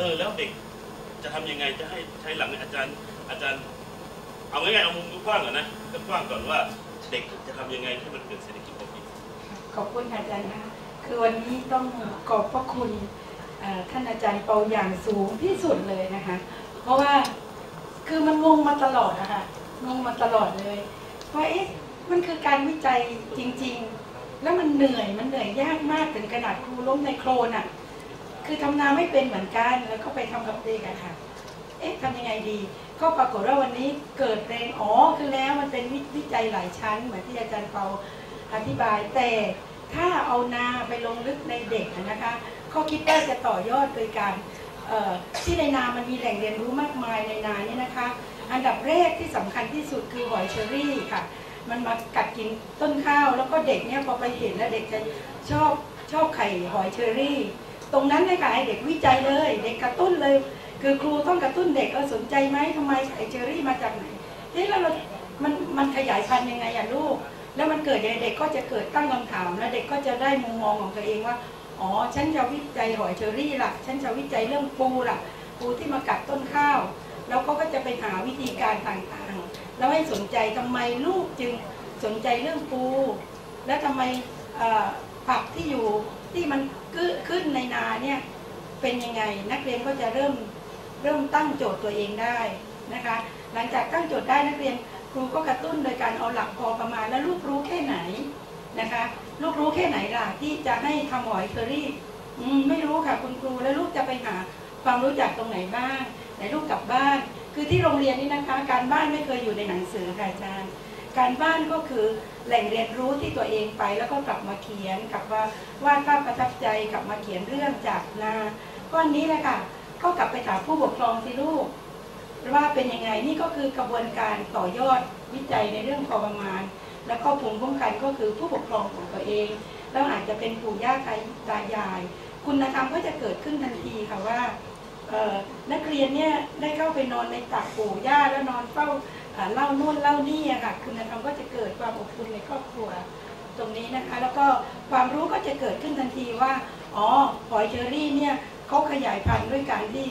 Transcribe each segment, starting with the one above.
ออแล้วเด็กจะทำยังไงจะให้ใช้หลังอาจารย์อาจารย์ เอาง่ายๆเอามุมกว้างก่อนนะกว้างก่อนว่าเด็กจะทำยังไงให้มันเกิดเศรษฐกิจพอเพียงขอบคุณอาจารย์นะคะคือวันนี้ต้องขอบพระคุณท่านอาจารย์เปาอย่างสูงที่สุดเลยนะคะ เพราะว่าคือมันงงมาตลอดนะคะงงมาตลอดเลยว่าเอ๊ะมันคือการวิจัยจริง ๆ แล้วมันเหนื่อยมันเหนื่อยยากมากถึงขนาดครูล้มในโคลนอะ คือทำนาไม่เป็นเหมือนกัน แล้วก็ไปทำกับเด็กอะค่ะ เอ๊ะทำยังไงดี ก็ปรากฏว่าวันนี้เกิดเพลงอ๋อคือแล้วมันเป็นวิวจัยหลายชั้น เหมือนที่อาจารย์เปาอธิบาย แต่ถ้าเอานาไปลงลึกในเด็กนะคะเขาคิดว่าจะต่อยอดโดยการที่ในนามันมีแหล่งเรียนรู้มากมายในนาเนี่ยนะคะ อันดับแรกที่สำคัญที่สุดคือหอยเชอรี่ค่ะ มันมากัดกินต้นข้าว แล้วก็เด็กเนี่ยพอไปเห็นแล้วเด็กจะชอบชอบไข่หอยเชอรี่ ตรงนั้นเลยค่ะให้เด็กวิจัยเลย เด็กกระตุ้นเลย คือครูต้องกระตุ้นเด็กเออสนใจไหมทำไมไข่เชอรี่มาจากไหนเอ๊ะแล้วเรามันมันขยายพันธุ์ยังไงอะลูก แล้วมันเกิดยังไงเด็กก็จะเกิดตั้งคำถามแล้วเด็กก็จะได้มุมมองของตัวเองว่าอ๋อฉันจะวิจัยหอยเชอรี่ล่ะ ฉันจะวิจัยเรื่องปูล่ะ ปูที่มากัดต้นข้าว แล้วก็ก็จะไปหาวิธีการต่างๆ แล้วให้สนใจทำไมลูกจึงสนใจเรื่องปู และทำไมอ่อ ผักที่อยู่ที่มันขึ้นในนาเนี่ยเป็นยังไง นักเรียนก็จะเริ่มเริ่มตั้งโจทย์ตัวเองได้นะคะ หลังจากตั้งโจทย์ได้นักเรียนครูก็กระตุ้นโดยการเอาหลักพอประมาณแล้วลูกรู้แค่ไหนนะคะลูกรู้แค่ไหนล่ะที่จะให้ทำหอยเชอรี่ไม่รู้ค่ะคุณครูแล้วลูกจะไปหาความรู้จักตรงไหนบ้างไหนลูกกลับบ้าน คือที่โรงเรียนนี่นะคะ การบ้านไม่เคยอยู่ในหนังสือค่ะอาจารย์ การบ้านก็คือแหล่งเรียนรู้ที่ตัวเองไป แล้วก็กลับมาเขียนกลับว่าวาดภาพประทับใจกลับมาเขียนเรื่องจากนาก้อนนี้แหละค่ะก็กลับไปถามผู้ปกครองสิลูกว่าเป็นยังไงนี่ก็คือกระบวนการต่อยอดวิจัยในเรื่องพอประมาณ แล้วก็ภูมิคุ้มกันก็คือผู้ปกครองของตัวเอง แล้วอาจจะเป็นปู่ย่าตายาย คุณธรรมก็จะเกิดขึ้นทันทีค่ะว่า นักเรียนเนี่ยได้เข้าไปนอนในตักปู่ย่าแล้วนอนเฝ้าเล่านู่นเล่านี่อะค่ะคุณธรรมก็จะเกิดความอบอุ่นในครอบครัวตรงนี้นะคะ แล้วก็ความรู้ก็จะเกิดขึ้นทันทีว่าอ๋อหอยเชอรี่เนี่ยเขาขยายพันธุ์ด้วยการที่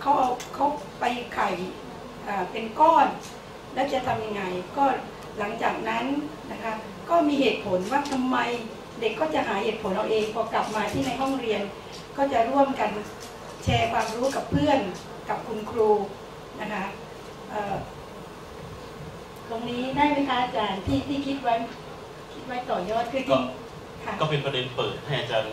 เขาเอาเขาไปไข่เอ่อเป็นก้อน แล้วจะทำยังไงก็หลังจากนั้นนะคะก็มีเหตุผลว่าทำไมเด็กก็จะหาเหตุผลเอาเองพอกลับมาที่ในห้องเรียน ก็จะร่วมกัน แชร์ความรู้กับเพื่อนกับคุณครูนะคะตรงนี้ได้ไหมคะอาจารย์ที่ที่คิดไว้คิดไว้ต่อยอดคือจก็ก็เป็นประเด็นเปิดให้อาจารย์